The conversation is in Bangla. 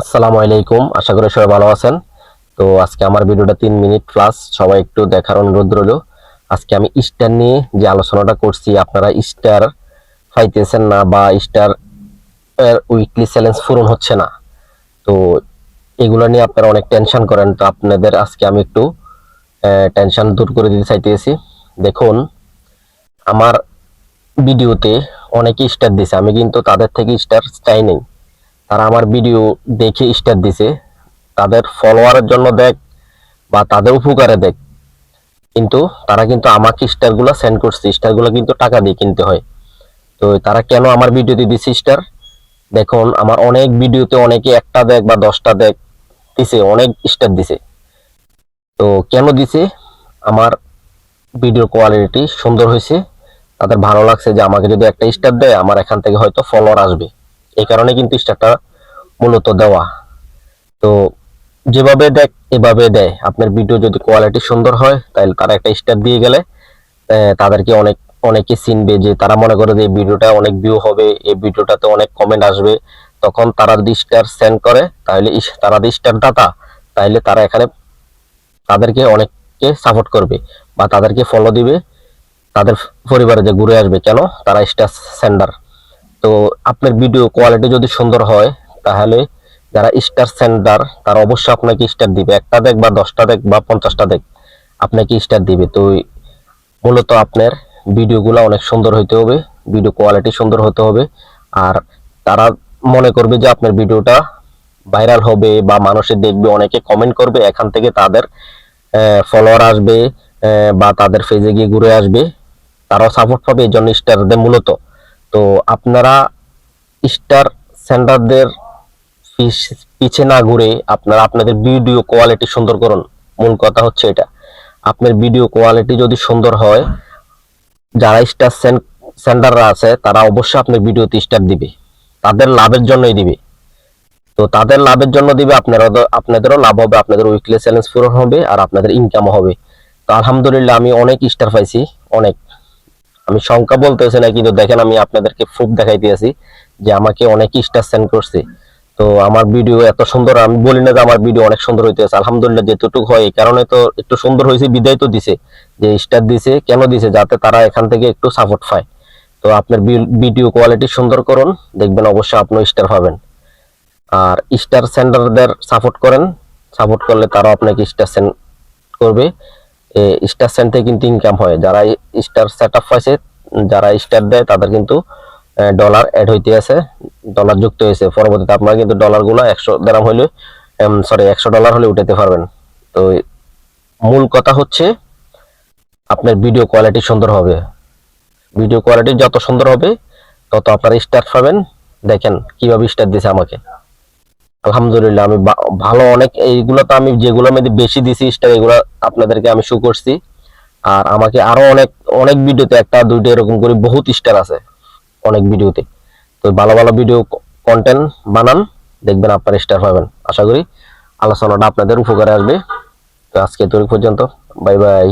আসসালামু আলাইকুম। আশা করি সবাই ভালো আছেন। তো আজকে আমার ভিডিওটা তিন মিনিট প্লাস সবাই একটু দেখার অনুরোধ রইল। আজকে আমি স্টার নিয়ে যে আলোচনাটা করছি, আপনারা স্টার পাইতেছেন না বা স্টার এর উইকলি চ্যালেঞ্জ পূরণ হচ্ছে না। তো এগুলো নিয়ে আপনারা অনেক টেনশন করেন। তো আপনাদের আজকে আমি একটু টেনশন দূর করে দিতে চাইতেছি। দেখুন, আমার ভিডিওতে অনেকে স্টার দিছে। আমি কিন্তু তাদের থেকে স্টার চাই নেই। তারা আমার ভিডিও দেখে স্টার দিছে। তাদের ফলোয়ারের জন্য দেখ বা তাদের উপকারে দেখ। কিন্তু তারা কিন্তু আমাকে স্টারগুলো সেন্ড করছে। স্টারগুলো কিন্তু টাকা দিয়ে কিনতে হয়। তো তারা কেন আমার ভিডিও ভিডিওতে দিছে স্টার দেখুন, আমার অনেক ভিডিওতে অনেকে একটা দেখ বা দশটা দেখ দিছে, অনেক স্টার দিছে। তো কেন দিছে? আমার ভিডিওর কোয়ালিটি সুন্দর হয়েছে। তাদের ভালো লাগছে যে আমাকে যদি একটা স্টার দেয়, আমার এখান থেকে হয়তো ফলোয়ার আসবে। এই কারণে কিন্তু স্টারটা মূলত দেওয়া। তো যেভাবে দেখ, এভাবে দেয়। আপনার ভিডিও যদি কোয়ালিটি সুন্দর হয়, তাহলে তারা একটা স্টার দিয়ে গেলে তাদেরকে অনেক, অনেকে চিনবে যে তারা মনে করে যে ভিডিওটা অনেক ভিউ হবে, এই ভিডিওটাতে অনেক কমেন্ট আসবে। তখন তারা যদি স্টার সেন্ড করে, তাহলে তারা যদি স্টার দাতা, তাহলে তারা এখানে তাদেরকে অনেককে সাপোর্ট করবে বা তাদেরকে ফলো দিবে। তাদের পরিবারে যে ঘুরে আসবে, কেন? তারা স্টার সেন্ডার তো আপনার ভিডিও কোয়ালিটি যদি সুন্দর হয়, তাহলে যারা স্টার সেন্ডার তারা অবশ্যই আপনাকে স্টার দিবে। একটা দেখ বা দশটা দেখ বা পঞ্চাশটা দেখ, আপনাকে স্টার দিবে। তো মূলত আপনার ভিডিওগুলো অনেক সুন্দর হইতে হবে ভিডিও কোয়ালিটি সুন্দর হতে হবে। আর তারা মনে করবে যে আপনার ভিডিওটা ভাইরাল হবে বা মানুষে দেখবে, অনেকে কমেন্ট করবে, এখান থেকে তাদের ফলোয়ার আসবে বা তাদের ফেজে গিয়ে ঘুরে আসবে। তারাও সাপোর্ট পাবে, এই জন্য স্টারদের মূলত। তো আপনারা স্টার সেন্টারদের পিছে না ঘুরে আপনারা আপনাদের ভিডিও কোয়ালিটি সুন্দর করুন। মূল কথা হচ্ছে এটা। আপনার ভিডিও কোয়ালিটি যদি সুন্দর হয়, যারা স্টার সেন্টাররা আছে, তারা অবশ্যই আপনার ভিডিওতে স্টার দিবে। তাদের লাভের জন্যই দিবে। তো তাদের লাভের জন্য দিবে, আপনারা আপনাদেরও লাভ হবে, আপনাদের উইকলি চ্যালেঞ্জ পূরণ হবে, আর আপনাদের ইনকামও হবে। তো আলহামদুলিল্লাহ, আমি অনেক স্টার পাইছি, অনেক। আমি সংখ্যা বলতেছি না, কিন্তু দেখেন আমি আপনাদেরকে প্রুফ দেখাইতে আছি যে আমাকে অনেক স্টার সেন্ড করছে। তো আমার ভিডিও এত সুন্দর, আমি বলি না যে আমার ভিডিও অনেক সুন্দর হইতেছে আলহামদুলিল্লাহ যেটুকু হয়, এই কারণে তো একটু সুন্দর হয়েছে বিদায় তো দিছে, যে স্টার দিছে, কেন দিছে, যাতে তারা এখান থেকে একটু সাপোর্ট পায়। তো আপনার ভিডিও কোয়ালিটি সুন্দর করুন, দেখবেন অবশ্যই আপনি স্টার পাবেন। আর স্টার সেন্ডারদের সাপোর্ট করেন সাপোর্ট করলে তারাও আপনাকে স্টার সেন্ড করবে। স্টার থেকে কিন্তু ইনকাম হয়। যারা স্টার সেট আপ পাইছে, যারা স্টার দেয়, তাদের কিন্তু ডলার অ্যাড হইতে আছে ডলার যুক্ত হয়েছে। পরবর্তীতে আপনারা কিন্তু ডলারগুলো একশো দেরাম হলে সরি একশো ডলার হলে উঠাতে পারবেন। তো মূল কথা হচ্ছে, আপনার ভিডিও কোয়ালিটি সুন্দর হবে। ভিডিও কোয়ালিটি যত সুন্দর হবে, তত আপনারা স্টার পাবেন। দেখেন কীভাবে স্টার দিছে আমাকে। আলহামদুলিল্লাহ, আমি ভালো অনেক, এইগুলো তো আমি যেগুলো মধ্যে বেশি দিছি স্টার এগুলো আপনাদেরকে আমি শো করছি। আর আমাকে আরও অনেক অনেক ভিডিওতে একটা, দুইটা এরকম করে বহুত স্টার আছে, অনেক ভিডিওতে তো ভালো ভালো ভিডিও কন্টেন্ট বানান, দেখবেন আপনার স্টার পাবেন। আশা করি আলোচনাটা আপনাদের উপকারে আসবে। তো আজকে তৈরি পর্যন্ত বাই বাই